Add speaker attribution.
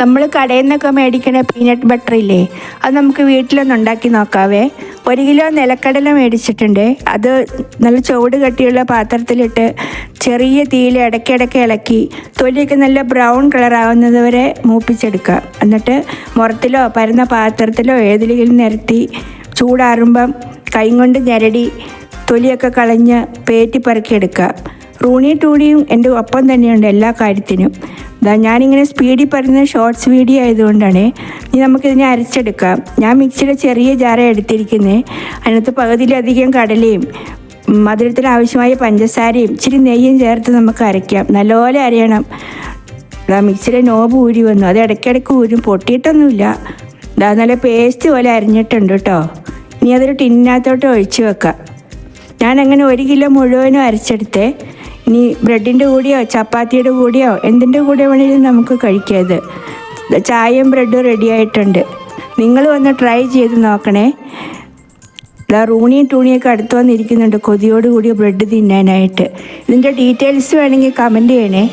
Speaker 1: നമ്മൾ കടയിൽ നിന്നൊക്കെ മേടിക്കണ പീനട്ട് ബട്ടർ ഇല്ലേ അത് നമുക്ക് വീട്ടിലൊന്ന് ഉണ്ടാക്കി നോക്കാവേ. ഒരു കിലോ നിലക്കടല മേടിച്ചിട്ടുണ്ട്. അത് നല്ല ചുവട് കട്ടിയുള്ള പാത്രത്തിലിട്ട് ചെറിയ തീയിൽ ഇടയ്ക്കിടയ്ക്ക് ഇളക്കി തൊലിയൊക്കെ നല്ല ബ്രൗൺ കളർ ആവുന്നത് വരെ മൂപ്പിച്ചെടുക്കുക. എന്നിട്ട് മുറത്തിലോ പരന്ന പാത്രത്തിലോ ഏതിലെങ്കിലും നിരത്തി ചൂടാറുമ്പം കൈ കൊണ്ട് ഞെരടി തൊലിയൊക്കെ കളഞ്ഞ് പേറ്റി പറക്കിയെടുക്കുക. റൂണി ടൂണിയും എന്റെ ഒപ്പം തന്നെയുണ്ട് എല്ലാ കാര്യത്തിനും. ഇതാ ഞാനിങ്ങനെ സ്പീഡിൽ പറയുന്ന ഷോർട്സ് വീഡിയോ ആയതുകൊണ്ടാണ് ഇനി നമുക്കിതിനെ അരച്ചെടുക്കാം. ഞാൻ മിക്സിയുടെ ചെറിയ ജാറ എടുത്തിരിക്കുന്നത് അതിനകത്ത് പകുതിയിലധികം കടലയും മധുരത്തിന് ആവശ്യമായ പഞ്ചസാരയും ഇച്ചിരി നെയ്യും ചേർത്ത് നമുക്ക് അരയ്ക്കാം. നല്ലപോലെ അരയണം. ഇതാ മിക്സിയുടെ നോബ് ഊരി വന്നു. അത് ഇടയ്ക്കിടയ്ക്ക് ഊരും. പൊട്ടിയിട്ടൊന്നുമില്ല. ഇതാ നല്ല പേസ്റ്റ് പോലെ അരിഞ്ഞിട്ടുണ്ട് കേട്ടോ. ഇനി അതൊരു ടിന്നിനകത്തോട്ട് ഒഴിച്ചു വെക്കാം. ഞാൻ അങ്ങനെ ഒരു കിലോ മുഴുവനും അരച്ചെടുത്തേ. ഇനി ബ്രെഡിന്റെ കൂടിയോ ചപ്പാത്തിയുടെ കൂടിയോ എന്തിന്റെ കൂടെ വേണമെങ്കിലും നമുക്ക് കഴിക്കാം ഇത് ചായയും ബ്രെഡും റെഡി ആയിട്ടുണ്ട്. നിങ്ങൾ വന്ന് ട്രൈ ചെയ്ത് നോക്കണേ. ഇതാ റൂണിയും ടൂണിയൊക്കെ അടുത്ത് വന്നിരിക്കുന്നുണ്ട്. കൊതിയോടുകൂടി ബ്രെഡ് തിന്നാനായിട്ട്. ഇതിന്റെ ഡീറ്റെയിൽസ് വേണമെങ്കിൽ കമന്റ് ചെയ്യണേ.